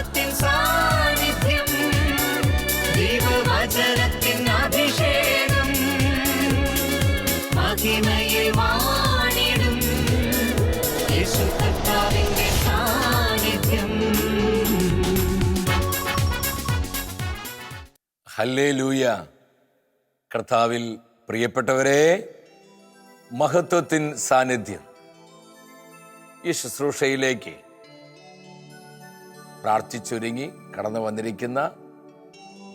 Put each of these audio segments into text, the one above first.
മഹത്വത്തിൻ സാന്നിധ്യം അഭിഷേകം. വാണിടും ഹല്ലേ ലൂയ കർത്താവിൽ പ്രിയപ്പെട്ടവരെ മഹത്വത്തിൻ സാന്നിധ്യം. ഈ ശുശ്രൂഷയിലേക്ക് പ്രാർത്ഥിച്ചൊരുങ്ങി കടന്നു വന്നിരിക്കുന്ന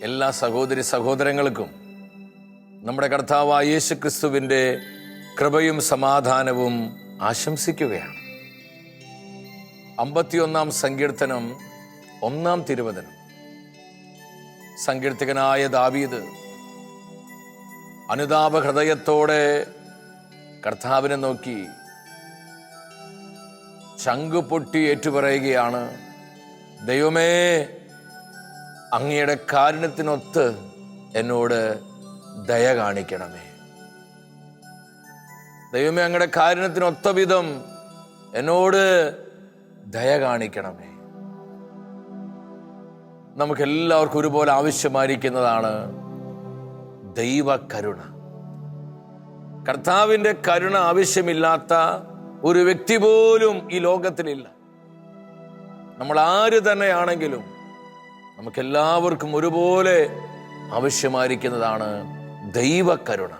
എല്ലാ സഹോദരി സഹോദരങ്ങൾക്കും നമ്മുടെ കർത്താവായ യേശു ക്രിസ്തുവിന്റെ കൃപയും സമാധാനവും ആശംസിക്കുകയാണ്. അമ്പത്തിയൊന്നാം സങ്കീർത്തനം ഒന്നാം തിരുവചനം. സങ്കീർത്തികനായ ദാവീദ് അനുതാപ ഹൃദയത്തോടെ കർത്താവിനെ നോക്കി ചങ്കു പൊട്ടി ഏറ്റുപറയുകയാണ്. ദൈവമേ അങ്ങയുടെ കാരുണ്യത്തിനൊത്ത് എന്നോട് ദയ കാണിക്കണമേ. ദൈവമേ അങ്ങയുടെ കാരുണ്യത്തിനൊത്ത വിധം എന്നോട് ദയ കാണിക്കണമേ. നമുക്ക് എല്ലാവർക്കും ഒരുപോലെ ആവശ്യമായിരിക്കുന്നതാണ് ദൈവകരുണ. കർത്താവിന്റെ കരുണ ആവശ്യമില്ലാത്ത ഒരു വ്യക്തി പോലും ഈ ലോകത്തിലില്ല. നമ്മൾ ആര് തന്നെയാണെങ്കിലും നമുക്കെല്ലാവർക്കും ഒരുപോലെ ആവശ്യമായിരിക്കുന്നതാണ് ദൈവകരുണ.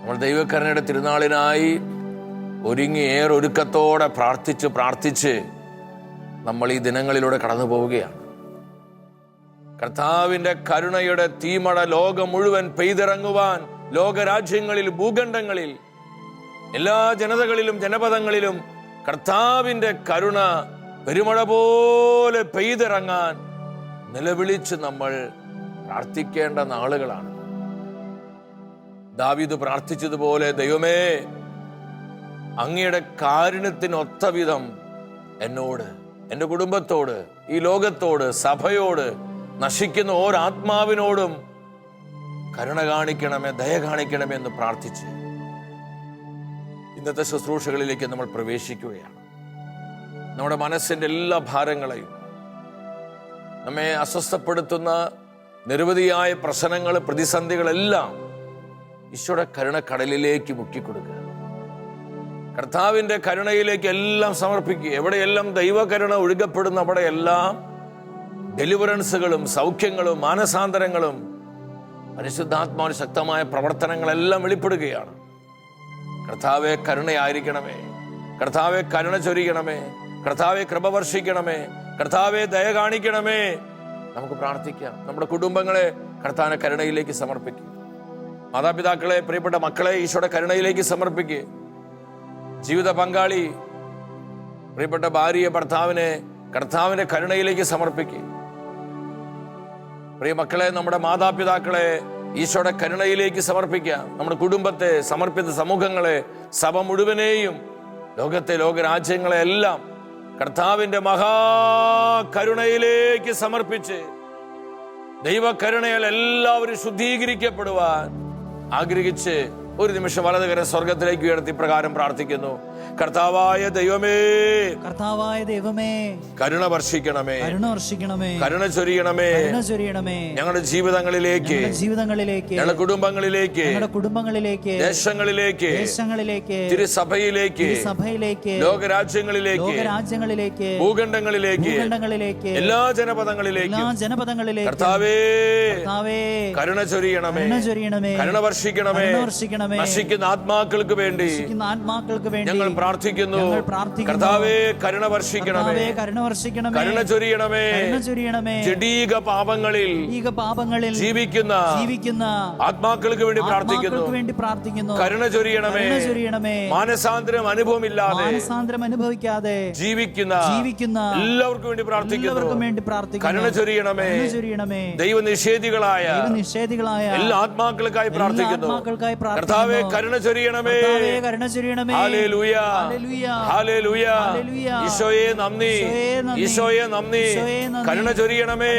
നമ്മൾ ദൈവകരുണയുടെ തിരുനാളിനായി ഒരുങ്ങി ഏറെ ഒരുക്കത്തോടെ പ്രാർത്ഥിച്ച് പ്രാർത്ഥിച്ച് നമ്മൾ ഈ ദിനങ്ങളിലൂടെ കടന്നു പോവുകയാണ്. കർത്താവിന്റെ കരുണയുടെ തീമട ലോകം മുഴുവൻ പെയ്തിറങ്ങുവാൻ ലോകരാജ്യങ്ങളിൽ ഭൂഖണ്ഡങ്ങളിൽ എല്ലാ ജനതകളിലും ജനപദങ്ങളിലും കർത്താവിന്റെ കരുണ പെരുമഴ പോലെ പെയ്തിറങ്ങാൻ നിലവിളിച്ച് നമ്മൾ പ്രാർത്ഥിക്കേണ്ട നാളുകളാണ്. ദാവീദ് പ്രാർത്ഥിച്ചതുപോലെ ദൈവമേ അങ്ങയുടെ കാരുണ്യത്തിനൊത്ത വിധം എന്നോട് എന്റെ കുടുംബത്തോട് ഈ ലോകത്തോട് സഭയോട് നശിക്കുന്ന ഓരാത്മാവിനോടും കരുണ കാണിക്കണമേ ദയ കാണിക്കണമേ എന്ന് പ്രാർത്ഥിച്ച് ഇന്നത്തെ ശുശ്രൂഷകളിലേക്ക് നമ്മൾ പ്രവേശിക്കുകയാണ്. നമ്മുടെ മനസ്സിന്റെ എല്ലാ ഭാരങ്ങളെയും നമ്മെ അസ്വസ്ഥപ്പെടുത്തുന്ന നിരവധിയായ പ്രശ്നങ്ങൾ പ്രതിസന്ധികളെല്ലാം ഈശോയുടെ കരുണക്കടലിലേക്ക് മുക്കിക്കൊടുക്കുക. കർത്താവിന്റെ കരുണയിലേക്ക് എല്ലാം സമർപ്പിക്കുക. എവിടെയെല്ലാം ദൈവകരുണ ഒഴുകപ്പെടുന്ന അവിടെയെല്ലാം ഡെലിവറൻസുകളും സൗഖ്യങ്ങളും മാനസാന്തരങ്ങളും പരിശുദ്ധാത്മാവിന് ശക്തമായ പ്രവർത്തനങ്ങളെല്ലാം വെളിപ്പെടുകയാണ്. കർത്താവെ കരുണയായിരിക്കണമേ. കർത്താവെ കരുണ ചൊരിയണമേ. കർത്താവെ കൃപ വർഷിക്കണമേ. കർത്താവെ ദയ കാണിക്കണമേ. നമുക്ക് പ്രാർത്ഥിക്കാം. നമ്മുടെ കുടുംബങ്ങളെ കർത്താവിനെ കരുണയിലേക്ക് സമർപ്പിക്കുക മാതാപിതാക്കളെ പ്രിയപ്പെട്ട മക്കളെ ഈശോയുടെ കരുണയിലേക്ക് സമർപ്പിക്കുക ജീവിത പങ്കാളി പ്രിയപ്പെട്ട ഭാര്യയെ ഭർത്താവിനെ കർത്താവിന്റെ കരുണയിലേക്ക് സമർപ്പിക്കുക പ്രിയ മക്കളെ നമ്മുടെ മാതാപിതാക്കളെ ഈശോയുടെ കരുണയിലേക്ക് സമർപ്പിക്കുക. നമ്മുടെ കുടുംബത്തെ സമർപ്പിത സമൂഹങ്ങളെ സഭ മുഴുവനെയും ലോകത്തെ ലോകരാജ്യങ്ങളെ എല്ലാം കർത്താവിന്റെ മഹാകരുണയിലേക്ക് സമർപ്പിച്ച് ദൈവകരുണയാൽ എല്ലാവരും ശുദ്ധീകരിക്കപ്പെടുവാൻ ആഗ്രഹിച്ച് ഒരു നിമിഷം വലതുകരം സ്വർഗത്തിലേക്ക് ഉയർത്തി പ്രകാരം പ്രാർത്ഥിക്കുന്നു. കർത്താവായ ദൈവമേ കർത്താവായ ദൈവമേ കരുണ വർഷിക്കണമേ. കരുണ വർഷിക്കണമേ. കരുണ ചൊരിയണമേ. കരുണ ചൊരിയണമേ. ഞങ്ങളുടെ ജീവിതങ്ങളിലേക്ക് ജീവിതങ്ങളിലേക്ക് ഞങ്ങളുടെ കുടുംബങ്ങളിലേക്ക് ഞങ്ങളുടെ കുടുംബങ്ങളിലേക്ക് ദേശങ്ങളിലേക്ക് ദേശങ്ങളിലേക്ക് തിരുസഭയിലേക്ക് സഭയിലേക്ക് ലോകരാജ്യങ്ങളിലേക്ക് ലോകരാജ്യങ്ങളിലേക്ക് ഭൂഖണ്ഡങ്ങളിലേക്ക് ഭൂഖണ്ഡങ്ങളിലേക്ക് എല്ലാ ജനപദങ്ങളിലേക്ക്. എല്ലാ ജനപദങ്ങളിലേക്ക്. കർത്താവേ കർത്താവേ കരുണ ചൊരിയണമേ. കരുണ ചൊരിയണമേ. കരുണ വർഷിക്കണമേ. കരുണ വർഷിക്കണമേ നശിക്കുന്ന ആത്മാക്കൾക്ക് വേണ്ടി ആത്മാക്കൾക്ക് വേണ്ടി ഞങ്ങൾ പ്രാർത്ഥിക്കുന്നു. കർത്താവേ കരുണ വർഷിക്കണമേ. കരുണ വർഷിക്കണമേ. കരുണ ചൊരിയണമേ. കരുണ ചൊരിയണമേ. ജഡീക പാപങ്ങളിൽ ഈക പാപങ്ങളിൽ ജീവിക്കുന്ന ജീവിക്കുന്ന ആത്മാക്കൾക്ക് വേണ്ടി പ്രാർത്ഥിക്കുന്നു. വേണ്ടി പ്രാർത്ഥിക്കുന്നു. കരുണ ചൊരിയണമേ. കരുണ ചൊരിയണമേ. മാനസാന്തരം അനുഭവമില്ലാതെ മാനസാന്തരം അനുഭവിക്കാതെ ജീവിക്കുന്ന ജീവിക്കുന്ന എല്ലാവർക്കും വേണ്ടി പ്രാർത്ഥിക്കുന്നു. എല്ലാവർക്കും വേണ്ടി പ്രാർത്ഥിക്കുന്നു. കരുണ ചൊരിയണമേ. ചൊരിയണമേ. ദൈവനിഷേധികളായ നിഷേധികളായ എല്ലാ ആത്മാക്കൾക്കായി പ്രാർത്ഥിക്കുന്നു. ആത്മാക്കൾക്കായി കർത്താവെ കരുണ ചൊരിയണമേ. കരുണ ചൊരിയണമേ. ഈശോയെ നന്ദി. ഈശോയെ നന്ദി. കരുണ ചൊരിയണമേ.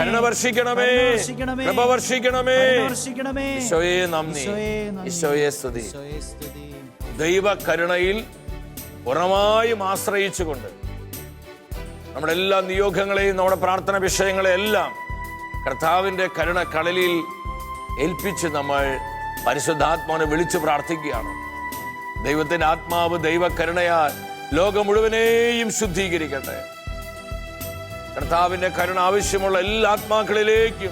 കരുണ വർഷിക്കണമേ. കൃപ വർഷിക്കണമേ. ഈശോയെ നന്ദി. ഈശോയെ. സ്തുതി. ദൈവ കരുണയിൽ ഉറമായും ആശ്രയിച്ചുകൊണ്ട് നമ്മുടെ എല്ലാ നിയോഗങ്ങളെയും നമ്മുടെ പ്രാർത്ഥന വിഷയങ്ങളെയെല്ലാം കർത്താവിന്റെ കരുണ കളലിൽ ഏൽപ്പിച്ച് നമ്മൾ പരിശുദ്ധാത്മാവിനെ വിളിച്ച് പ്രാർത്ഥിക്കുകയാണ്. ദൈവത്തിന്റെ ആത്മാവ് ദൈവകരുണയാൽ ലോകം മുഴുവനെയും ശുദ്ധീകരിക്കട്ടെ. കർത്താവിന്റെ കരുണ ആവശ്യമുള്ള എല്ലാ ആത്മാക്കളിലേക്കും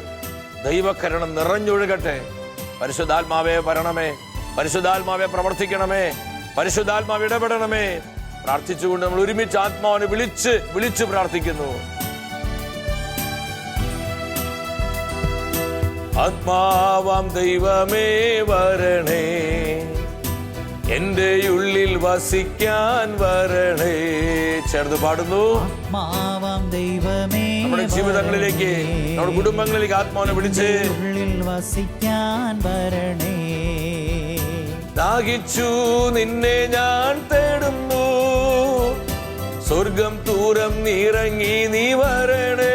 ദൈവകരുണ നിറഞ്ഞൊഴുകട്ടെ. പരിശുദ്ധാത്മാവേ വരണമേ. പരിശുദ്ധാത്മാവെ പ്രവർത്തിക്കണമേ. പരിശുദ്ധാത്മാവ് ഇടപെടണമേ. പ്രാർത്ഥിച്ചുകൊണ്ട് നമ്മൾ ഒരുമിച്ച് ആത്മാവിനെ വിളിച്ച് വിളിച്ച് പ്രാർത്ഥിക്കുന്നു. ആത്മാവാം ദൈവമേ വരണേ. എന്റെ ഉള്ളിൽ വസിക്കാൻ വരണേ. ചേർന്ന് പാടുന്നു. ആത്മാവാം ദൈവമേ നമ്മുടെ ജീവിതങ്ങളിലേക്ക് നമ്മുടെ കുടുംബങ്ങളിലേക്ക് ആത്മാവിനെ വിളിച്ച് ഉള്ളിൽ വസിക്കാൻ വരണേ. ദാഹിച്ചു നിന്നെ ഞാൻ തേടുന്നു. സ്വർഗം തൂരം നീറങ്ങി നീ വരണേ.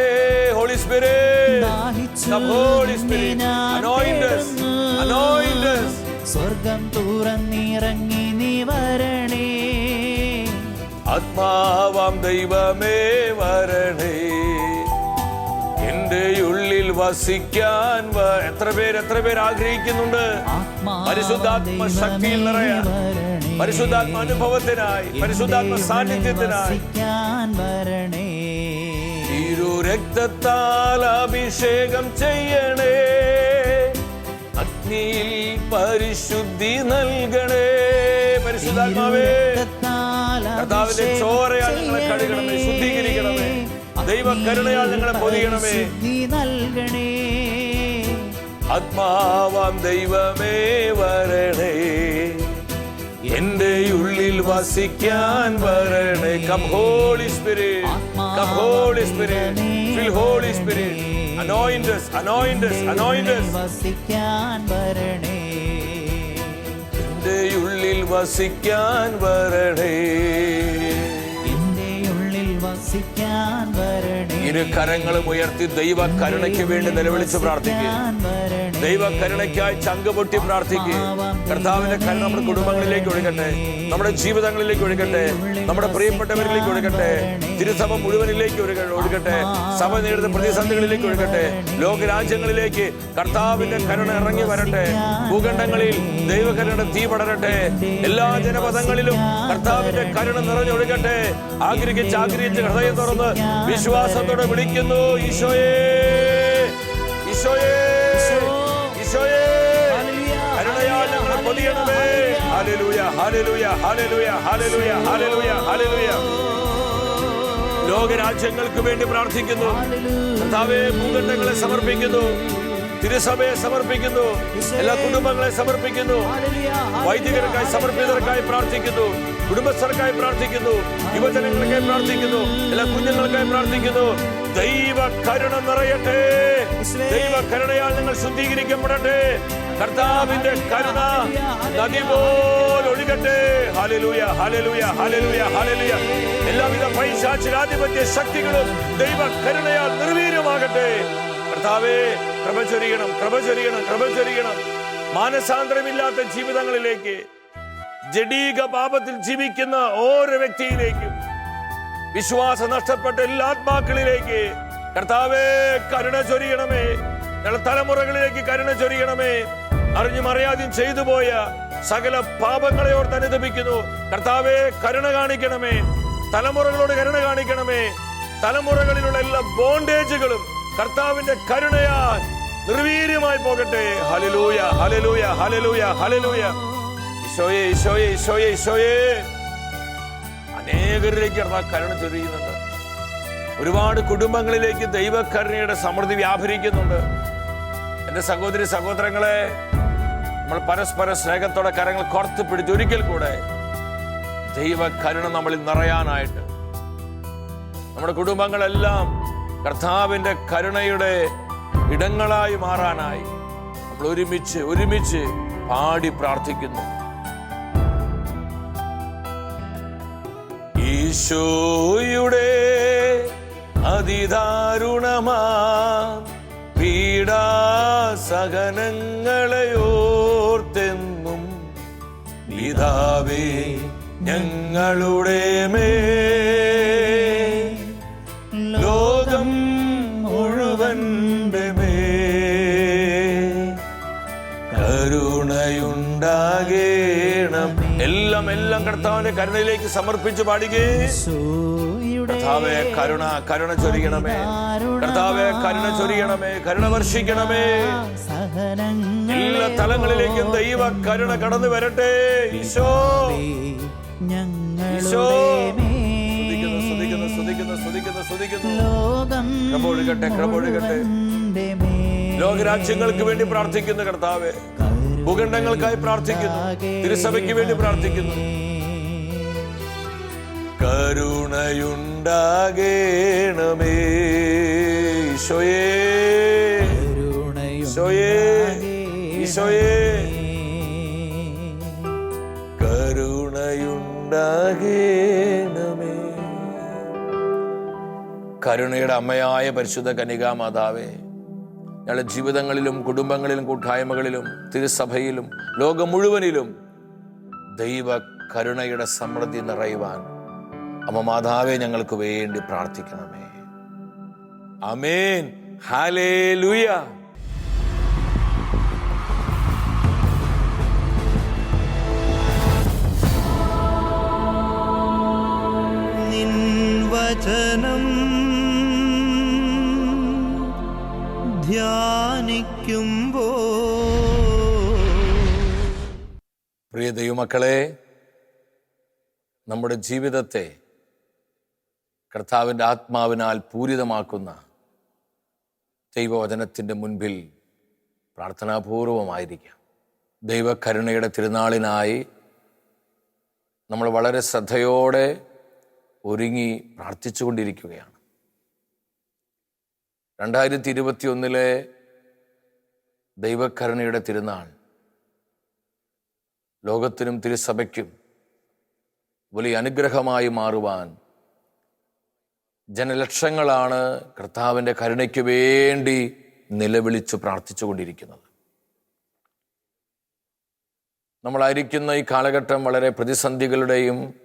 Holy spirit Come, Holy Spirit. Anoint us. Anoint us. സ്വർഗം തുറന്നിറങ്ങി നീ വരണേ. ആത്മാവാം ദൈവമേ വരണേ. എന്റെ ഉള്ളിൽ വസിക്കാൻ എത്ര പേര് എത്ര പേര് ആഗ്രഹിക്കുന്നുണ്ട്? പരിശുദ്ധാത്മ ശക്തിയിൽ നിറയാൻ. പരിശുദ്ധാത്മ അനുഭവത്തിനായി പരിശുദ്ധാത്മ സാന്നിധ്യത്തിനായി. വരണേ. രക്തത്താൽ അഭിഷേകം ചെയ്യണേ അഗ്നിയിൽ പരിശുദ്ധി നൽകണേ പരിശുദ്ധാത്മാവേ കർത്താവിന്റെ ചോരയാൽ ചെയ്യണേ. കഴുകണമേ, ശുദ്ധീകരിക്കണമേ. ദൈവ കരുണയാൽ ഞങ്ങളെ പൊതിയണമേ. നൽകണേ ആത്മാവാം ദൈവമേ വരണേ എന്റെ ഉള്ളിൽ വസിക്കാൻ വരണേ come holy spirit come Holy Spirit. Fill Holy Spirit. Anoint us, anoint us, anoint us. ഉള്ളിൽ വസിക്കാൻ വരണേ എന്റെ ഉള്ളിൽ വസിക്കാൻ വരണേ ഇരു കരങ്ങളും ഉയർത്തി ദൈവ കരുണയ്ക്ക് വേണ്ടി നിലവിളിച്ച് പ്രാർത്ഥിക്കുക ദൈവ കരുണയ്ക്കായി ചങ്ക് പൊട്ടി പ്രാർത്ഥിക്കുക കർത്താവിന്റെ കരുണ നമ്മുടെ കുടുംബങ്ങളിലേക്ക് ഒഴുകട്ടെ. നമ്മുടെ ജീവിതങ്ങളിലേക്ക് ഒഴുകട്ടെ. നമ്മുടെ പ്രിയപ്പെട്ടവരിലേക്ക് ഒഴുകട്ടെ. തിരുസഭ മുഴുവനിലേക്ക് ഒഴുക- ഒഴുകട്ടെ. സഭ നേരിടുന്ന പ്രതിസന്ധികളിലേക്ക് ഒഴുകട്ടെ. ലോകരാജ്യങ്ങളിലേക്ക് കർത്താവിന്റെ കരുണ ഇറങ്ങി വരട്ടെ. ഭൂഖണ്ഡങ്ങളിൽ ദൈവകരുണ തീ പടരട്ടെ. എല്ലാ ജനപദങ്ങളിലും കർത്താവിന്റെ കരുണ നിറഞ്ഞൊഴുകട്ടെ. ആഗ്രഹിച്ച് ആഗ്രഹിച്ച് ഹൃദയം തുറന്ന് വിശ്വാസത്തോടെ വിളിക്കുന്നു. ഈശോയേ. ഈശോയേ. Hallelujah hallelujah hallelujah hallelujah hallelujah hallelujah ലോകരാജ്യങ്ങൾക്ക് വേണ്ടി പ്രാർത്ഥിക്കുന്നു. കർത്താവേ ഭൂഖണ്ഡങ്ങളെ സമർപ്പിക്കുന്നു. തിരുസഭയെ സമർപ്പിക്കുന്നു. എല്ലാ കുടുംബങ്ങളെ സമർപ്പിക്കുന്നു. വൈദികർക്കായി സമർപ്പിതർക്കായി പ്രാർത്ഥിക്കുന്നു. കുടുംബസ്ഥർക്കായി പ്രാർത്ഥിക്കുന്നു. യുവജനങ്ങൾക്കായി പ്രാർത്ഥിക്കുന്നു. എല്ലാ കുഞ്ഞുങ്ങൾക്കായി പ്രാർത്ഥിക്കുന്നു. ദൈവ കരുണ നിറയട്ടെ. ദൈവ കരുണയാൽ നിങ്ങൾ ശുദ്ധീകരിക്കപ്പെടട്ടെ. കർത്താവിന്റെ കരുണ നദി പോലെ ഒഴുകട്ടെ. ഹാലലൂയ ഹാലലൂയ ഹാലലൂയ ഹാലലൂയ എല്ലാവിധ പൈശാചിരാധിപത്യ ശക്തികളും ദൈവ കരുണയാൽ നിർവീര്യമാകട്ടെ. കർത്താവേ കൃപ ചൊരിയണം കൃപ മാനസാന്തരമില്ലാത്ത ജീവിതങ്ങളിലേക്ക് ജഡീക പാപത്തിൽ ജീവിക്കുന്ന ഓരോ വ്യക്തിയിലേക്കും വിശ്വാസം നഷ്ടപ്പെട്ട എല്ലാ ആത്മാക്കളിലേക്ക് കർത്താവേ കരുണ ചൊരിയണമേ. തലമുറകളിലേക്ക് കരുണ ചൊരിയണമേ. അറിഞ്ഞും അറിയാതെയും ചെയ്തു പോയ സകല പാപങ്ങളെ ഓർത്ത് അനുദപിക്കുന്നു കർത്താവെ കരുണ കാണിക്കണമേ. തലമുറകളോട് കരുണ കാണിക്കണമേ. തലമുറകളിലുള്ള എല്ലാ ബോണ്ടേജുകളും കർത്താവിന്റെ കരുണയാൽ നിർവീര്യമായി പോകട്ടെ. ഹലലൂയ ഹലലൂയ ഹലലൂയ ഹലലൂയ ഈശോയെ ഈശോയെ ഈശോയെ ഈശോയെ. അനേകരിലേക്ക് കർത്താവ് കരുണ ചൊരിയുന്നുണ്ട്. ഒരുപാട് കുടുംബങ്ങളിലേക്ക് ദൈവകരുണയുടെ സമൃദ്ധി വ്യാപരിക്കുന്നുണ്ട്. എന്റെ സഹോദരി സഹോദരങ്ങളെ നമ്മൾ പരസ്പര സ്നേഹത്തോടെ കരങ്ങൾ കോർത്ത് പിടിച്ച് ഒരിക്കൽ കൂടെ ദൈവ കരുണ നമ്മളിൽ നിറയാനായിട്ട് നമ്മുടെ കുടുംബങ്ങളെല്ലാം കർത്താവിന്റെ കരുണയുടെ ഇടങ്ങളായി മാറാനായി നമ്മൾ ഒരുമിച്ച് ഒരുമിച്ച് പാടി പ്രാർത്ഥിക്കുന്നു. ഈശോയുടെ അതിദാരുണമാ പീഡാസഹനങ്ങളെ ഓർത്തെന്നും കർത്താവേ ഞങ്ങളുടെ മേ ലോകം മുഴുവൻ മേ കരുണയുണ്ടാകേണം. എല്ലാം എല്ലാം കർത്താവിന്റെ കരുണയിലേക്ക് സമർപ്പിച്ച് പാടുകേ കർത്താവെ കരുണ കരുണ ചൊരിയണമേ. കർത്താവെ കരുണ ചൊരിയണമേ. കരുണ വർഷിക്കണമേ. സഹനങ്ങൾ എല്ലാ തലങ്ങളിലേക്കും ദൈവ കരുണ കടന്നു വരട്ടെ. ഈശോ. ഈശോ. ലോകരാജ്യങ്ങൾക്ക് വേണ്ടി പ്രാർത്ഥിക്കുന്നു കർത്താവെ. ഭൂഖണ്ഡങ്ങൾക്കായി പ്രാർത്ഥിക്കുന്നു. തിരുസഭയ്ക്ക് വേണ്ടി പ്രാർത്ഥിക്കുന്നു. കരുണയുണ്ടാകേണമേ. ഈശോയേ. ഈശോയേ. ഈശോയേ കരുണയുണ്ടാകേണമേ. കരുണയുടെ അമ്മയായ പരിശുദ്ധ കനികാ മാതാവേ ഞങ്ങളുടെ ജീവിതങ്ങളിലും കുടുംബങ്ങളിലും കൂട്ടായ്മകളിലും തിരുസഭയിലും ലോകം മുഴുവനിലും ദൈവ കരുണയുടെ സമൃദ്ധി നിറയുവാൻ അമ്മ മാതാവെ ഞങ്ങൾക്ക് വേണ്ടി പ്രാർത്ഥിക്കണമേ. അമേൻ ഹാലേ നിൻ വചനം ധ്യാനിക്കുമ്പോ പ്രിയ ദൈവമക്കളെ നമ്മുടെ ജീവിതത്തെ കർത്താവിന്റെ ആത്മാവിനാൽ പൂരിതമാക്കുന്ന ദൈവവചനത്തിന്റെ മുൻപിൽ പ്രാർത്ഥനാപൂർവമായിരിക്കാം. ദൈവകരുണയുടെ തിരുനാളിനായി നമ്മൾ വളരെ ശ്രദ്ധയോടെ ഒരുങ്ങി പ്രാർത്ഥിച്ചുകൊണ്ടിരിക്കുകയാണ്. രണ്ടായിരത്തി ഇരുപത്തി ഒന്നിലെ ദൈവകരുണയുടെ തിരുനാൾ ലോകത്തിനും തിരുസഭയ്ക്കും വലിയ അനുഗ്രഹമായി മാറുവാൻ ജനലക്ഷങ്ങളാണ് കർത്താവിന്റെ കരുണയ്ക്ക് വേണ്ടി നിലവിളിച്ചു പ്രാർത്ഥിച്ചുകൊണ്ടിരിക്കുന്നത്. നമ്മളായിരിക്കുന്ന ഈ കാലഘട്ടം വളരെ പ്രതിസന്ധികളുടെയും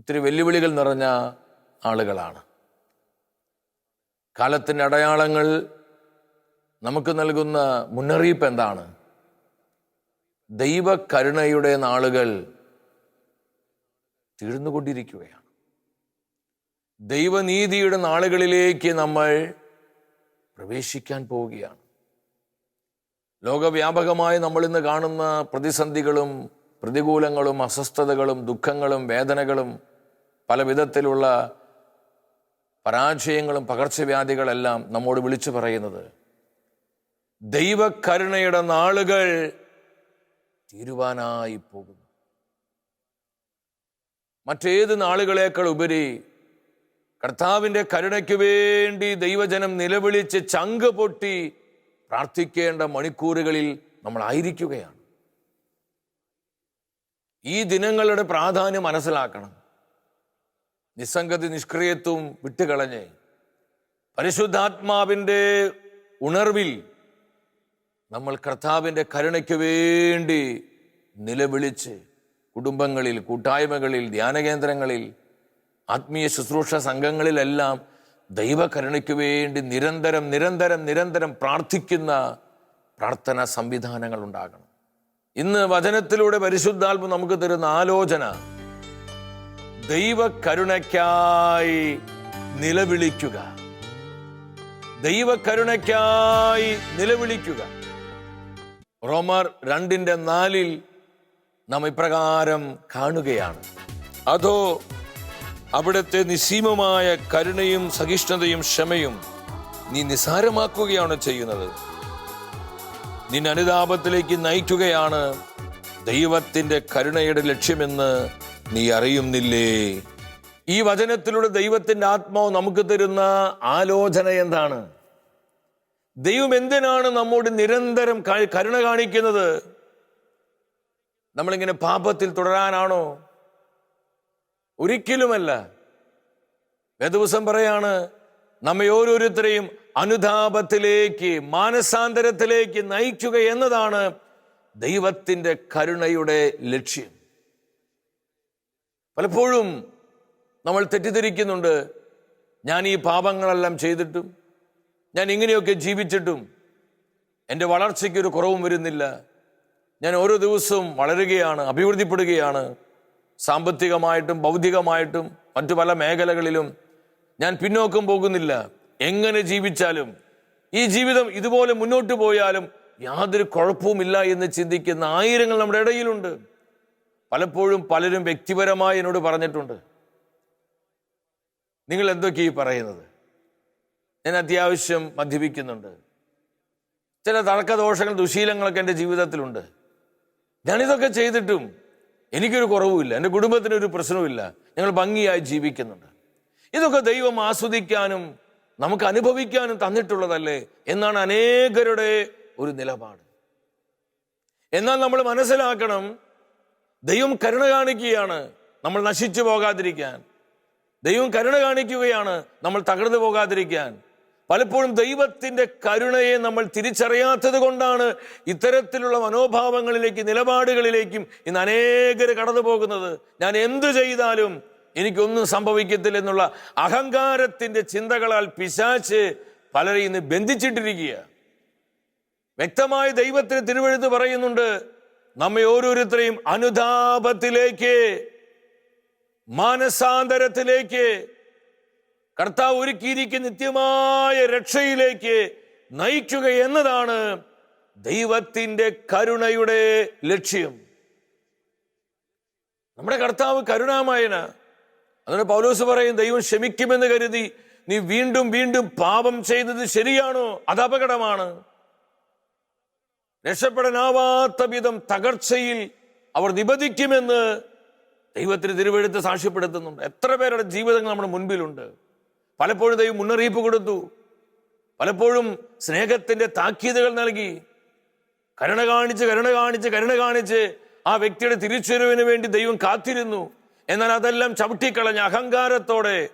ഒത്തിരി വെല്ലുവിളികൾ നിറഞ്ഞ ആളുകളാണ്. കാലത്തിന്റെ അടയാളങ്ങൾ നമുക്ക് നൽകുന്ന മുന്നറിയിപ്പ് എന്താണ്? ദൈവകരുണയുടെ നാളുകൾ തീർന്നുകൊണ്ടിരിക്കുകയാണ്. ദൈവനീതിയുടെ നാളുകളിലേക്ക് നമ്മൾ പ്രവേശിക്കാൻ പോവുകയാണ്. ലോകവ്യാപകമായി നമ്മൾ ഇന്ന് കാണുന്ന പ്രതിസന്ധികളും പ്രതികൂലങ്ങളും അസ്വസ്ഥതകളും ദുഃഖങ്ങളും വേദനകളും പല വിധത്തിലുള്ള പരാജയങ്ങളും പകർച്ചവ്യാധികളെല്ലാം നമ്മോട് വിളിച്ചു പറയുന്നത്. ദൈവകരുണയുടെ നാളുകൾ തീരുവാനായി പോകുന്നു. മറ്റേത് നാളുകളേക്കാൾ ഉപരി കർത്താവിന്റെ കരുണയ്ക്ക് വേണ്ടി ദൈവജനം നിലവിളിച്ച് ചങ്ക് പൊട്ടി പ്രാർത്ഥിക്കേണ്ട മണിക്കൂറുകളിൽ നമ്മൾ ആയിരിക്കുകയാണ്. ഈ ദിനങ്ങളുടെ പ്രാധാന്യം മനസ്സിലാക്കണം. നിസ്സംഗതി നിഷ്ക്രിയത്വം വിട്ടുകളഞ്ഞ് പരിശുദ്ധാത്മാവിന്റെ ഉണർവിൽ നമ്മൾ കർത്താവിന്റെ കരുണയ്ക്ക് വേണ്ടി നിലവിളിച്ച് കുടുംബങ്ങളിൽ കൂട്ടായ്മകളിൽ ധ്യാനകേന്ദ്രങ്ങളിൽ ആത്മീയ ശുശ്രൂഷ സംഘങ്ങളിലെല്ലാം ദൈവകരുണയ്ക്ക് വേണ്ടി നിരന്തരം നിരന്തരം നിരന്തരം പ്രാർത്ഥിക്കുന്ന പ്രാർത്ഥനാ സംവിധാനങ്ങൾ ഉണ്ടാകണം. ഇന്ന് വചനത്തിലൂടെ പരിശുദ്ധാത്മ നമുക്ക് തരുന്ന ആലോചന ദൈവകരുണയ്ക്കായി നിലവിളിക്കുക. ദൈവകരുണയ്ക്കായി നിലവിളിക്കുക. റോമർ രണ്ടിന്റെ നാലിൽ നാം ഇപ്രകാരം കാണുകയാണ്. അതോ അവിടുത്തെ നിസ്സീമമായ കരുണയും സഹിഷ്ണുതയും ക്ഷമയും നീ നിസാരമാക്കുകയാണ് ചെയ്യുന്നത്? നിന്നെ അനുതാപത്തിലേക്ക് നയിക്കുകയാണ് ദൈവത്തിന്റെ കരുണയുടെ ലക്ഷ്യമെന്ന് നീ അറിയുന്നില്ലേ? ഈ വചനത്തിലൂടെ ദൈവത്തിന്റെ ആത്മാവ് നമുക്ക് തരുന്ന ആലോചന എന്താണ്? ദൈവം എന്തിനാണ് നമ്മോട് നിരന്തരം കരുണ കാണിക്കുന്നത്? നമ്മളിങ്ങനെ പാപത്തിൽ തുടരാനാണോ? ഒരിക്കലുമല്ല. ദിവസം പറയാണ് നമ്മെ ഓരോരുത്തരെയും അനുതാപത്തിലേക്ക് മാനസാന്തരത്തിലേക്ക് നയിക്കുക എന്നതാണ് ദൈവത്തിന്റെ കരുണയുടെ ലക്ഷ്യം. പലപ്പോഴും നമ്മൾ തെറ്റിദ്ധരിക്കുന്നുണ്ട്. ഞാൻ ഈ പാപങ്ങളെല്ലാം ചെയ്തിട്ടും ഞാൻ ഇങ്ങനെയൊക്കെ ജീവിച്ചിട്ടും എന്റെ വളർച്ചയ്ക്കൊരു കുറവും വരുന്നില്ല. ഞാൻ ഓരോ ദിവസവും വളരുകയാണ് അഭിവൃദ്ധിപ്പെടുകയാണ്. സാമ്പത്തികമായിട്ടും ബൗദ്ധികമായിട്ടും മറ്റു പല മേഖലകളിലും ഞാൻ പിന്നോക്കം പോകുന്നില്ല. എങ്ങനെ ജീവിച്ചാലും ഈ ജീവിതം ഇതുപോലെ മുന്നോട്ട് പോയാലും യാതൊരു കുഴപ്പവുമില്ല എന്ന് ചിന്തിക്കുന്ന ആയിരങ്ങൾ നമ്മുടെ ഇടയിലുണ്ട്. പലപ്പോഴും പലരും വ്യക്തിപരമായി എന്നോട് പറഞ്ഞിട്ടുണ്ട്. നിങ്ങൾ എന്തൊക്കെ ഈ പറയുന്നത്? ഞാൻ അത്യാവശ്യം മദ്യപിക്കുന്നുണ്ട്. ചില തർക്കദോഷങ്ങൾ ദുശീലങ്ങളൊക്കെ എന്റെ ജീവിതത്തിലുണ്ട്. ഞാനിതൊക്കെ ചെയ്തിട്ടും എനിക്കൊരു കുറവുമില്ല. എന്റെ കുടുംബത്തിന് ഒരു പ്രശ്നവുമില്ല. ഞങ്ങൾ ഭംഗിയായി ജീവിക്കുന്നുണ്ട്. ഇതൊക്കെ ദൈവം ആസ്വദിക്കാനും നമുക്ക് അനുഭവിക്കാനും തന്നിട്ടുള്ളതല്ലേ എന്നാണ് അനേകരുടെ ഒരു നിലപാട്. എന്നാൽ നമ്മൾ മനസ്സിലാക്കണം ദൈവം കരുണ കാണിക്കുകയാണ് നമ്മൾ നശിച്ചു പോകാതിരിക്കാൻ. ദൈവം കരുണ കാണിക്കുകയാണ് നമ്മൾ തകർന്നു പോകാതിരിക്കാൻ. പലപ്പോഴും ദൈവത്തിന്റെ കരുണയെ നമ്മൾ തിരിച്ചറിയാത്തത് കൊണ്ടാണ് ഇത്തരത്തിലുള്ള മനോഭാവങ്ങളിലേക്കും നിലപാടുകളിലേക്കും ഇന്ന് അനേകർ കടന്നു പോകുന്നത്. ഞാൻ എന്തു ചെയ്താലും എനിക്കൊന്നും സംഭവിക്കത്തില്ല എന്നുള്ള അഹങ്കാരത്തിന്റെ ചിന്തകളാൽ പിശാച്ച് പലരെയും ഇന്ന് ബന്ധിച്ചിട്ടിരിക്കുക വ്യക്തമായി ദൈവത്തിന് തിരുവഴുത്ത് പറയുന്നുണ്ട് നമ്മെ ഓരോരുത്തരെയും അനുതാപത്തിലേക്ക് മാനസാന്തരത്തിലേക്ക് കർത്താവ് ഒരുക്കിയിരിക്കുന്ന നിത്യമായ രക്ഷയിലേക്ക് നയിക്കുക എന്നതാണ് ദൈവത്തിന്റെ കരുണയുടെ ലക്ഷ്യം. നമ്മുടെ കർത്താവ് കരുണാമയന. അതുകൊണ്ട് പൗലോസ് പറയും ദൈവം ക്ഷമിക്കുമെന്ന് കരുതി നീ വീണ്ടും വീണ്ടും പാപം ചെയ്യുന്നത് ശരിയാണോ? അത് അപകടമാണ് രക്ഷപ്പെടാനാവാത്ത വിധം തകർച്ചയിൽ അവർ നിബന്ധിക്കുമെന്ന് ദൈവത്തിന് തിരുവെഴുത്ത് സാക്ഷ്യപ്പെടുത്തുന്നുണ്ട്. എത്ര പേരുടെ ജീവിതങ്ങൾ നമ്മുടെ മുൻപിലുണ്ട്. പലപ്പോഴും ദൈവം മുന്നറിയിപ്പ് കൊടുത്തു. പലപ്പോഴും സ്നേഹത്തിന്റെ താക്കീതുകൾ നൽകി. കരുണ കാണിച്ച് കരുണ കാണിച്ച് കരുണ കാണിച്ച് ആ വ്യക്തിയുടെ തിരിച്ചുവരവിന് വേണ്ടി ദൈവം കാത്തിരുന്നു. എന്നാൽ അതെല്ലാം ചവിട്ടിക്കളഞ്ഞ അഹങ്കാരത്തോടെ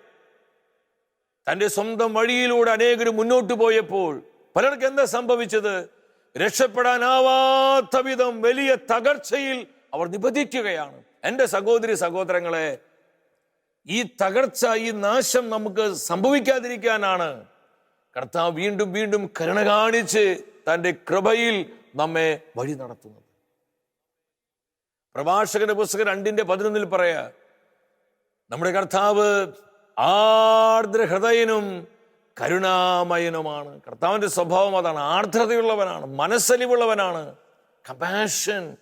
തന്റെ സ്വന്തം വഴിയിലൂടെ അനേകർ മുന്നോട്ട് പോയപ്പോൾ പലർക്കും എന്താ സംഭവിച്ചത്? രക്ഷപ്പെടാനാവാത്ത വിധം വലിയ തകർച്ചയിൽ അവർ നിബന്ധിക്കുകയാണ് എന്റെ സഹോദരി സഹോദരങ്ങളെ ഈ തകർച്ച ഈ നാശം നമുക്ക് സംഭവിക്കാതിരിക്കാനാണ് കർത്താവ് വീണ്ടും വീണ്ടും കരുണ കാണിച്ച് തന്റെ കൃപയിൽ നമ്മെ വഴി നടത്തുന്നത്. പ്രഭാഷകന്റെ പുസ്തകം രണ്ടിന്റെ പതിനൊന്നിൽ പറയാ നമ്മുടെ കർത്താവ് ആർദ്ര ഹൃദയനും കരുണാമയനുമാണ്. കർത്താവിന്റെ സ്വഭാവം അതാണ്. ആർദ്രതയുള്ളവനാണ്. മനസ്സലിവുള്ളവനാണ്. കമ്പാഷൻ.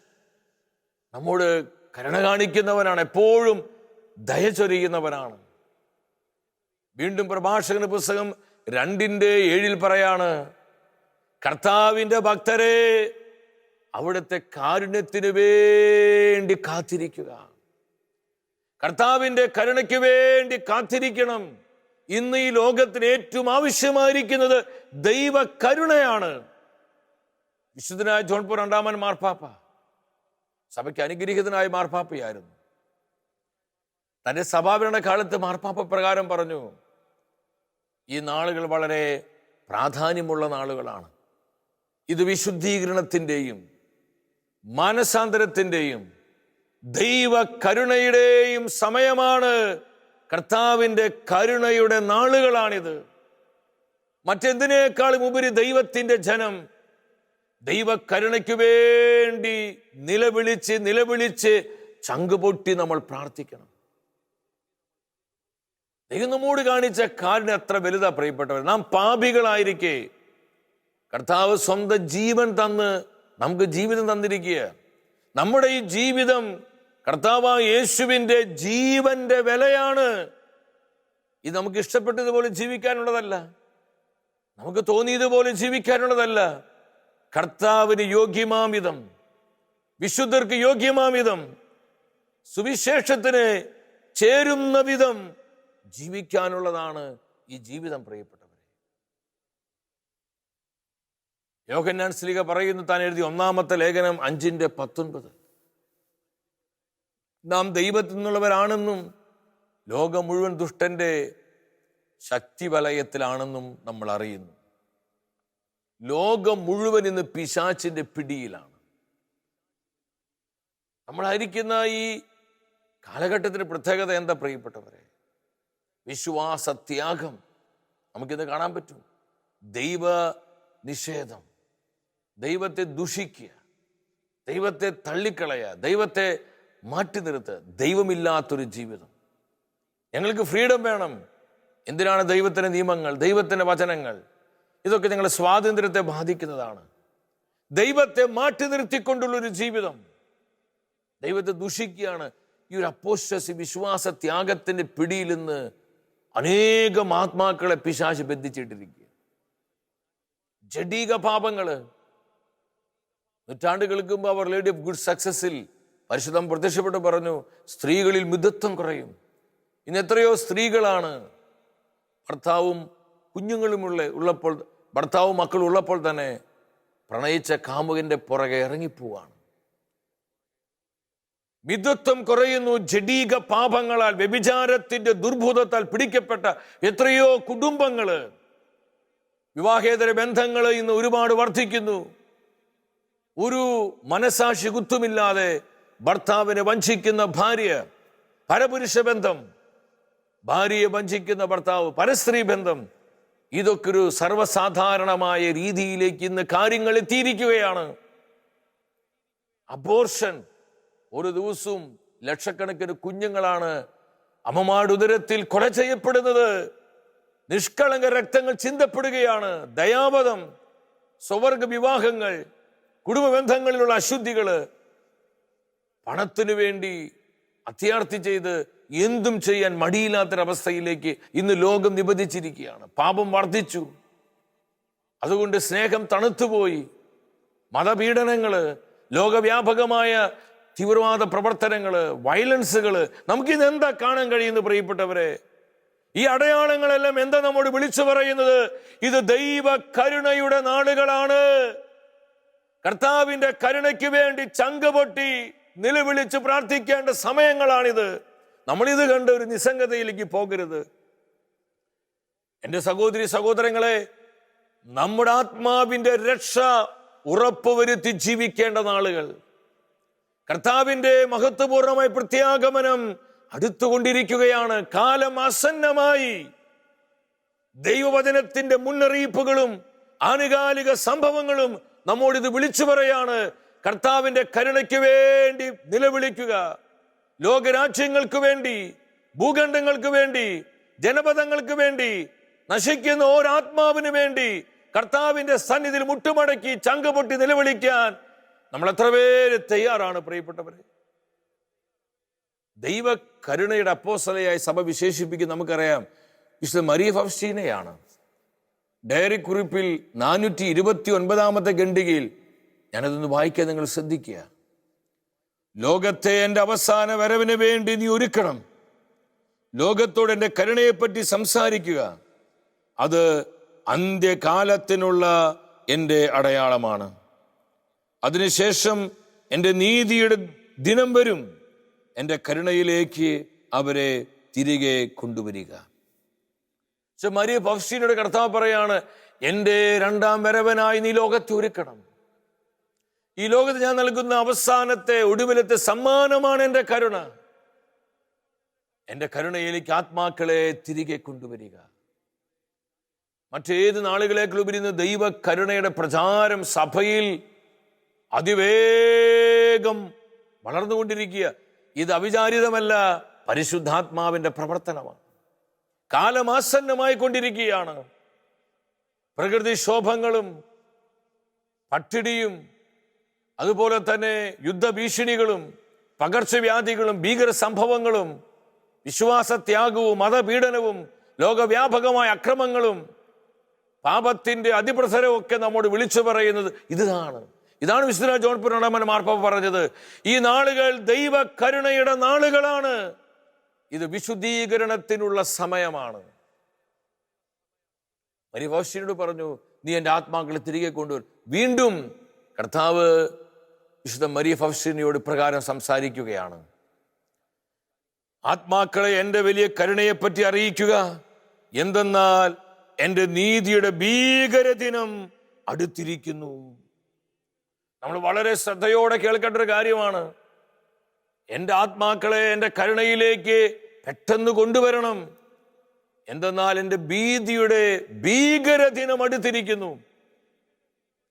നമ്മോട് കരുണ കാണിക്കുന്നവനാണ്. എപ്പോഴും ദയ ചൊരിയുന്നവനാണ്. വീണ്ടും പ്രഭാഷകന്റെ പുസ്തകം രണ്ടിന്റെ ഏഴിൽ പറയാണ് കർത്താവിന്റെ ഭക്തരെ അവിടുത്തെ കാരുണ്യത്തിനു വേണ്ടി കാത്തിരിക്കുക. കർത്താവിന്റെ കരുണയ്ക്ക് വേണ്ടി കാത്തിരിക്കണം. ഇന്ന് ഈ ലോകത്തിന് ഏറ്റവും ആവശ്യമായിരിക്കുന്നത് ദൈവ കരുണയാണ്. വിശുദ്ധനായ ജോൺപൂർ രണ്ടാമൻ മാർപ്പാപ്പ. സഭയ്ക്ക് അനുഗ്രഹീതനായ മാർപ്പാപ്പയായിരുന്നു. തന്റെ സഭാഭരണ കാലത്ത് മാർപ്പാപ്പ പ്രകാരം പറഞ്ഞു ഈ നാളുകൾ വളരെ പ്രാധാന്യമുള്ള നാളുകളാണ്. ഇത് വിശുദ്ധീകരണത്തിന്റെയും മാനസാന്തരത്തിന്റെയും ദൈവ കരുണയുടെയും സമയമാണ്. കർത്താവിന്റെ കരുണയുടെ നാളുകളാണിത്. മറ്റെന്തിനേക്കാളും ഉപരി ദൈവത്തിന്റെ ജനം ദൈവ കരുണയ്ക്ക് വേണ്ടി നിലവിളിച്ച് നിലവിളിച്ച് ചങ്കുപൊട്ടി നമ്മൾ പ്രാർത്ഥിക്കണം. ദൈവം നമ്മോട് കാണിച്ച കാരുണ്യം എത്ര വലുതാ പ്രിയപ്പെട്ടവർ നാം പാപികളായിരിക്കെ. കർത്താവ് സ്വന്തം ജീവൻ തന്ന് നമുക്ക് ജീവിതം തന്നിരിക്കുക നമ്മുടെ ഈ ജീവിതം കർത്താവ് യേശുവിന്റെ ജീവന്റെ വിലയാണ്. ഇത് നമുക്ക് ഇഷ്ടപ്പെട്ടതുപോലെ ജീവിക്കാനുള്ളതല്ല. നമുക്ക് തോന്നിയതുപോലെ ജീവിക്കാനുള്ളതല്ല. കർത്താവിന് യോഗ്യമാമിതം വിശുദ്ധർക്ക് യോഗ്യമാമിതം സുവിശേഷത്തിന് ചേരുന്ന വിധം ജീവിക്കാനുള്ളതാണ് ഈ ജീവിതം പ്രിയപ്പെട്ടവരെ. യോഹന്നാൻ സ്ലീഗ പറയുന്നു താൻ എഴുതി ഒന്നാമത്തെ ലേഖനം അഞ്ചിന്റെ പത്തൊൻപത്. നാം ദൈവത്തിൽ നിന്നുള്ളവരാണെന്നും ലോകം മുഴുവൻ ദുഷ്ടന്റെ ശക്തി വലയത്തിലാണെന്നും നമ്മൾ അറിയുന്നു. ലോകം മുഴുവൻ ഇന്ന് പിശാച്ചിന്റെ പിടിയിലാണ്. നമ്മളായിരിക്കുന്ന ഈ കാലഘട്ടത്തിന്റെ പ്രത്യേകത എന്താ പ്രിയപ്പെട്ടവരെ? വിശ്വാസത്യാഗം. നമുക്കിന്ന് കാണാൻ പറ്റും. ദൈവ നിഷേധം ദൈവത്തെ ദുഷിക്കുക. ദൈവത്തെ തള്ളിക്കളയ ദൈവത്തെ മാറ്റി നിർത്ത്. ദൈവമില്ലാത്തൊരു ജീവിതം. ഞങ്ങൾക്ക് ഫ്രീഡം വേണം. എന്തിനാണ് ദൈവത്തിന്റെ നിയമങ്ങൾ ദൈവത്തിന്റെ വചനങ്ങൾ? ഇതൊക്കെ ഞങ്ങളുടെ സ്വാതന്ത്ര്യത്തെ ബാധിക്കുന്നതാണ്. ദൈവത്തെ മാറ്റി നിർത്തിക്കൊണ്ടുള്ള ഒരു ജീവിതം. ദൈവത്തെ ദുഷിക്കുകയാണ് ഈ ഒരു അപ്പോശ്വസി വിശ്വാസ ത്യാഗത്തിന്റെ പിടിയിൽ നിന്ന് അനേകം ആത്മാക്കളെ പിശാശ് ബന്ധിച്ചിട്ടിരിക്കുക ജഡീക പാപങ്ങൾ. നൂറ്റാണ്ടുകൾക്ക് മുമ്പ് അവർ ലേഡി ഓഫ് ഗുഡ് സക്സസിൽ പരിശുദ്ധം പ്രത്യക്ഷപ്പെട്ട് പറഞ്ഞു സ്ത്രീകളിൽ മിതത്വം കുറയും. ഇന്ന് എത്രയോ സ്ത്രീകളാണ് ഭർത്താവും കുഞ്ഞുങ്ങളുമുള്ള ഉള്ളപ്പോൾ ഭർത്താവും മക്കളും ഉള്ളപ്പോൾ തന്നെ പ്രണയിച്ച കാമുകന്റെ പുറകെ ഇറങ്ങിപ്പോവാണ്. മിതത്വം കുറയുന്നു ജഡീക പാപങ്ങളാൽ വ്യഭിചാരത്തിന്റെ ദുർഭൂതത്താൽ പിടിക്കപ്പെട്ട എത്രയോ കുടുംബങ്ങൾ വിവാഹേതര ബന്ധങ്ങൾ ഇന്ന് ഒരുപാട് വർദ്ധിക്കുന്നു. ഒരു മനസാക്ഷി കുത്തുമില്ലാതെ ഭർത്താവിനെ വഞ്ചിക്കുന്ന ഭാര്യ പരപുരുഷ ബന്ധം ഭാര്യയെ വഞ്ചിക്കുന്ന ഭർത്താവ് പരസ്ത്രീ ബന്ധം ഇതൊക്കെ ഒരു സർവസാധാരണമായ രീതിയിലേക്ക് ഇന്ന് കാര്യങ്ങൾ എത്തിയിരിക്കുകയാണ്. അബോർഷൻ ഒരു ദിവസവും ലക്ഷക്കണക്കിന് കുഞ്ഞുങ്ങളാണ് അമ്മമാരുടെ ഉദരത്തിൽ കൊല ചെയ്യപ്പെടുന്നത്. നിഷ്കളങ്ക രക്തങ്ങൾ ചിന്തപ്പെടുകയാണ്. ദയാവധം സ്വവർഗ വിവാഹങ്ങൾ കുടുംബ ബന്ധങ്ങളിലുള്ള അശുദ്ധികൾ പണത്തിനു വേണ്ടി അത്യാർത്ഥി ചെയ്ത് എന്തും ചെയ്യാൻ മടിയില്ലാത്തൊരവസ്ഥയിലേക്ക് ഇന്ന് ലോകം നിബന്ധിച്ചിരിക്കുകയാണ്. പാപം വർദ്ധിച്ചു. അതുകൊണ്ട് സ്നേഹം തണുത്തുപോയി. മതപീഡനങ്ങൾ ലോകവ്യാപകമായ തീവ്രവാദ പ്രവർത്തനങ്ങൾ വയലൻസുകൾ നമുക്കിന്ന് എന്താ കാണാൻ കഴിയുന്നു പ്രിയപ്പെട്ടവരെ? ഈ അടയാളങ്ങളെല്ലാം എന്താ നമ്മോട് വിളിച്ചു പറയുന്നത്? ഇത് ദൈവ കരുണയുടെ നാളുകളാണ്. കർത്താവിന്റെ കരുണയ്ക്ക് വേണ്ടി ചങ്ക് പൊട്ടി നിലവിളിച്ച് പ്രാർത്ഥിക്കേണ്ട സമയങ്ങളാണിത്. നമ്മളിത് കണ്ട് ഒരു നിസ്സംഗതയിലേക്ക് പോകരുത്. എന്റെ സഹോദരി സഹോദരങ്ങളെ നമ്മുടെ ആത്മാവിന്റെ രക്ഷ ഉറപ്പുവരുത്തി ജീവിക്കേണ്ട നാളുകൾ. കർത്താവിന്റെ മഹത്വപൂർണമായ പ്രത്യാഗമനം അടുത്തുകൊണ്ടിരിക്കുകയാണ്. കാലം ആസന്നമായി. ദൈവവചനത്തിന്റെ മുന്നറിയിപ്പുകളും ആനുകാലിക സംഭവങ്ങളും നമ്മോടിത് വിളിച്ചു പറയാണ്. കർത്താവിന്റെ കരുണയ്ക്ക് വേണ്ടി നിലവിളിക്കുക. ലോകരാജ്യങ്ങൾക്ക് വേണ്ടി ഭൂഖണ്ഡങ്ങൾക്ക് വേണ്ടി ജനപദങ്ങൾക്ക് വേണ്ടി നശിക്കുന്ന ഓരാത്മാവിന് വേണ്ടി കർത്താവിന്റെ സന്നിധിയിൽ മുട്ടുമടക്കി ചങ്ക് പൊട്ടി നിലവിളിക്കാൻ നമ്മൾ എത്ര പേര് തയ്യാറാണ് പ്രിയപ്പെട്ടവരെ? ദൈവ കരുണയുടെ അപ്പോസലയായി സഭ വിശേഷിപ്പിക്കും നമുക്കറിയാം വിശുദ്ധ ഫൗസ്റ്റീനയാണ് ഡയറി കുറിപ്പിൽ നാനൂറ്റി ഇരുപത്തി ഒൻപതാമത്തെ ഖണ്ഡികയിൽ ഞാനതൊന്ന് വായിക്കാൻ നിങ്ങൾ ശ്രദ്ധിക്കുക. ലോകത്തെ എന്റെ അവസാന വരവിന് വേണ്ടി നീ ഒരുക്കണം. ലോകത്തോട് എന്റെ കരുണയെപ്പറ്റി സംസാരിക്കുക. അത് അന്ത്യകാലത്തിനുള്ള എന്റെ അടയാളമാണ്. അതിനുശേഷം എന്റെ നീതിയുടെ ദിനം വരും. എന്റെ കരുണയിലേക്ക് അവരെ തിരികെ കൊണ്ടുവരിക. മരിയ പഫ്സീനോട് കർത്താവ് പറയാണ് എന്റെ രണ്ടാം വരവനായി നീ ലോകത്തെ ഒരുക്കണം. ഈ ലോകത്ത് ഞാൻ നൽകുന്ന അവസാനത്തെ ഒടുവിലത്തെ സമ്മാനമാണ് എന്റെ കരുണ. എന്റെ കരുണയിലേക്ക് ആത്മാക്കളെ തിരികെ കൊണ്ടുവരിക. മറ്റേത് നാളുകളേക്കുപരി ഇന്ന് ദൈവ കരുണയുടെ പ്രചാരം സഭയിൽ അതിവേഗം വളർന്നുകൊണ്ടിരിക്കുക. ഇത് അവിചാരിതമല്ല പരിശുദ്ധാത്മാവിന്റെ പ്രവർത്തനമാണ്. കാലമാസന്നമായി കൊണ്ടിരിക്കുകയാണ് പ്രകൃതിക്ഷോഭങ്ങളും പട്ടിണിയും അതുപോലെ തന്നെ യുദ്ധഭീഷണികളും പകർച്ചവ്യാധികളും ഭീകര സംഭവങ്ങളും വിശ്വാസത്യാഗവും മതപീഡനവും ലോകവ്യാപകമായ അക്രമങ്ങളും അതിപ്രസരവും ഒക്കെ നമ്മോട് വിളിച്ചു പറയുന്നത് ഇതാണ്. ഇതാണ് വിശുദ്ധ ജോൺ പുരണമൻ മാർപ്പ പറഞ്ഞത്. ഈ നാളുകൾ ദൈവ കരുണയുടെ നാളുകളാണ്. ഇത് വിശുദ്ധീകരണത്തിനുള്ള സമയമാണ്. പരിഭാഷയോട് പറഞ്ഞു നീ എന്റെ ആത്മാക്കളെ തിരികെ കൊണ്ടുവരും. വീണ്ടും കർത്താവ് വിശുദ്ധ മരിയ ഫൗസ്റ്റിനോട് പ്രകാരം സംസാരിക്കുകയാണ്. ആത്മാക്കളെ എന്റെ വലിയ കരുണയെപ്പറ്റി അറിയിക്കുക. എന്തെന്നാൽ എന്റെ നീതിയുടെ ഭീകരദിനം അടുത്തിരിക്കുന്നു. നമ്മൾ വളരെ ശ്രദ്ധയോടെ കേൾക്കേണ്ട ഒരു കാര്യമാണ്. എന്റെ ആത്മാക്കളെ എന്റെ കരുണയിലേക്ക് പെട്ടെന്ന് കൊണ്ടുവരണം. എന്തെന്നാൽ എന്റെ ഭീതിയുടെ ഭീകരദിനം അടുത്തിരിക്കുന്നു.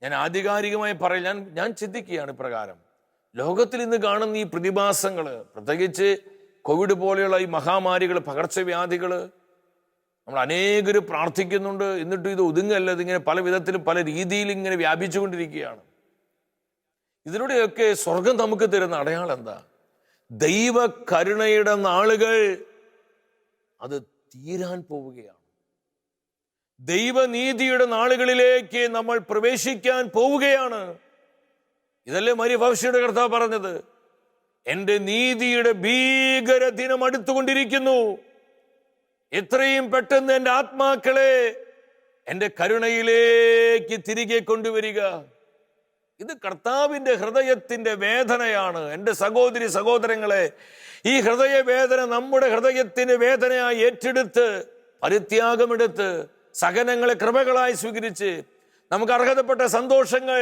ഞാൻ ആധികാരികമായി പറയും ഞാൻ ഞാൻ ചിന്തിക്കുകയാണ് ഇപ്രകാരം. ലോകത്തിൽ ഇന്ന് കാണുന്ന ഈ പ്രതിഭാസങ്ങൾ പ്രത്യേകിച്ച് കോവിഡ് പോലെയുള്ള ഈ മഹാമാരികൾ പകർച്ചവ്യാധികൾ നമ്മൾ അനേകർ പ്രാർത്ഥിക്കുന്നുണ്ട്. എന്നിട്ടും ഇത് ഒതുങ്ങല്ല. ഇതിങ്ങനെ പല വിധത്തിലും പല രീതിയിൽ ഇങ്ങനെ വ്യാപിച്ചുകൊണ്ടിരിക്കുകയാണ്. ഇതിലൂടെയൊക്കെ സ്വർഗം നമുക്ക് തരുന്ന അടയാളം എന്താ? ദൈവ കരുണയുടെ നാളുകൾ അത് തീരാൻ പോവുകയാണ്. ദൈവനീതിയുടെ നാളുകളിലേക്ക് നമ്മൾ പ്രവേശിക്കാൻ പോവുകയാണ്. ഇതല്ലേ മരി ഭവിഷ്യയുടെ കർത്താവ് പറഞ്ഞത്? എന്റെ നീതിയുടെ ഭീകര ദിനം അടുത്തുകൊണ്ടിരിക്കുന്നു. എത്രയും പെട്ടെന്ന് എന്റെ ആത്മാക്കളെ എന്റെ കരുണയിലേക്ക് തിരികെ കൊണ്ടുവരിക. ഇത് കർത്താവിന്റെ ഹൃദയത്തിന്റെ വേദനയാണ്. എന്റെ സഹോദരി സഹോദരങ്ങളെ ഈ ഹൃദയ വേദന നമ്മുടെ ഹൃദയത്തിന്റെ വേദനയായി ഏറ്റെടുത്ത് പരിത്യാഗമെടുത്ത് സഹനങ്ങളെ കൃപകളായി സ്വീകരിച്ച് നമുക്ക് അർഹതപ്പെട്ട സന്തോഷങ്ങൾ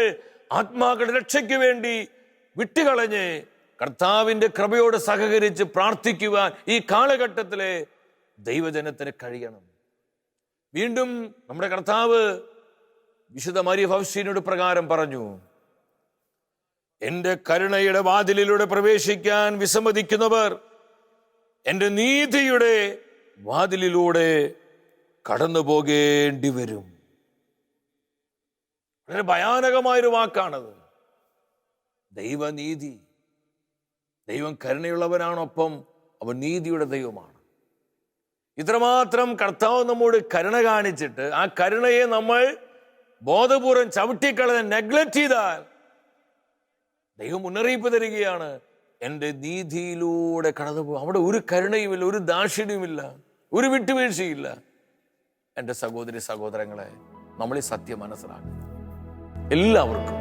ആത്മാക്കളുടെ രക്ഷയ്ക്ക് വേണ്ടി വിട്ടുകളഞ്ഞ് കർത്താവിന്റെ കൃപയോട് സഹകരിച്ച് പ്രാർത്ഥിക്കുവാൻ ഈ കാലഘട്ടത്തിലെ ദൈവജനത്തിന് കഴിയണം. വീണ്ടും നമ്മുടെ കർത്താവ് വിശുദ്ധ മരിയ ഭവിഷ്യനോട് പ്രകാരം പറഞ്ഞു എന്റെ കരുണയുടെ വാതിലിലൂടെ പ്രവേശിക്കാൻ വിസമ്മതിക്കുന്നവർ എന്റെ നീതിയുടെ വാതിലിലൂടെ കടന്നു പോകേണ്ടി വരും വളരെ ഭയാനകമായൊരു വാക്കാണത്. ദൈവനീതി. ദൈവം കരുണയുള്ളവനാണൊപ്പം അവൻ നീതിയുടെ ദൈവമാണ്. ഇത്രമാത്രം കർത്താവ് നമ്മോട് കരുണ കാണിച്ചിട്ട് ആ കരുണയെ നമ്മൾ ബോധപൂർവം ചവിട്ടിക്കളഞ്ഞ് നെഗ്ലക്ട് ചെയ്താൽ ദൈവം മുന്നറിയിപ്പ് തരികയാണ്. എന്റെ നീതിയിലൂടെ കടന്നു പോകും അവിടെ ഒരു കരുണയുമില്ല ഒരു ദാക്ഷിണ്യമില്ല ഒരു വിട്ടുവീഴ്ചയില്ല എന്റെ സഹോദരി സഹോദരങ്ങളെ നമ്മൾ ഈ സത്യം മനസ്സിലാക്കും എല്ലാവർക്കും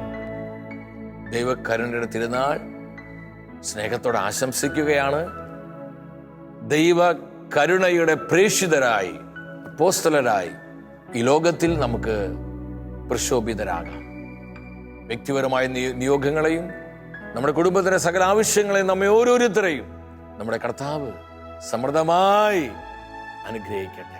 ദൈവകരുണയുടെ തിരുനാൾ സ്നേഹത്തോടെ ആശംസിക്കുകയാണ്. ദൈവ കരുണയുടെ പ്രേക്ഷിതരായി പോസ്റ്റലരായി ഈ ലോകത്തിൽ നമുക്ക് പ്രക്ഷോഭിതരാകാം. വ്യക്തിപരമായ നിയോഗങ്ങളെയും നമ്മുടെ കുടുംബത്തിലെ സകല ആവശ്യങ്ങളെയും നമ്മെ ഓരോരുത്തരെയും നമ്മുടെ കർത്താവ് സമൃദ്ധമായി അനുഗ്രഹിക്കട്ടെ.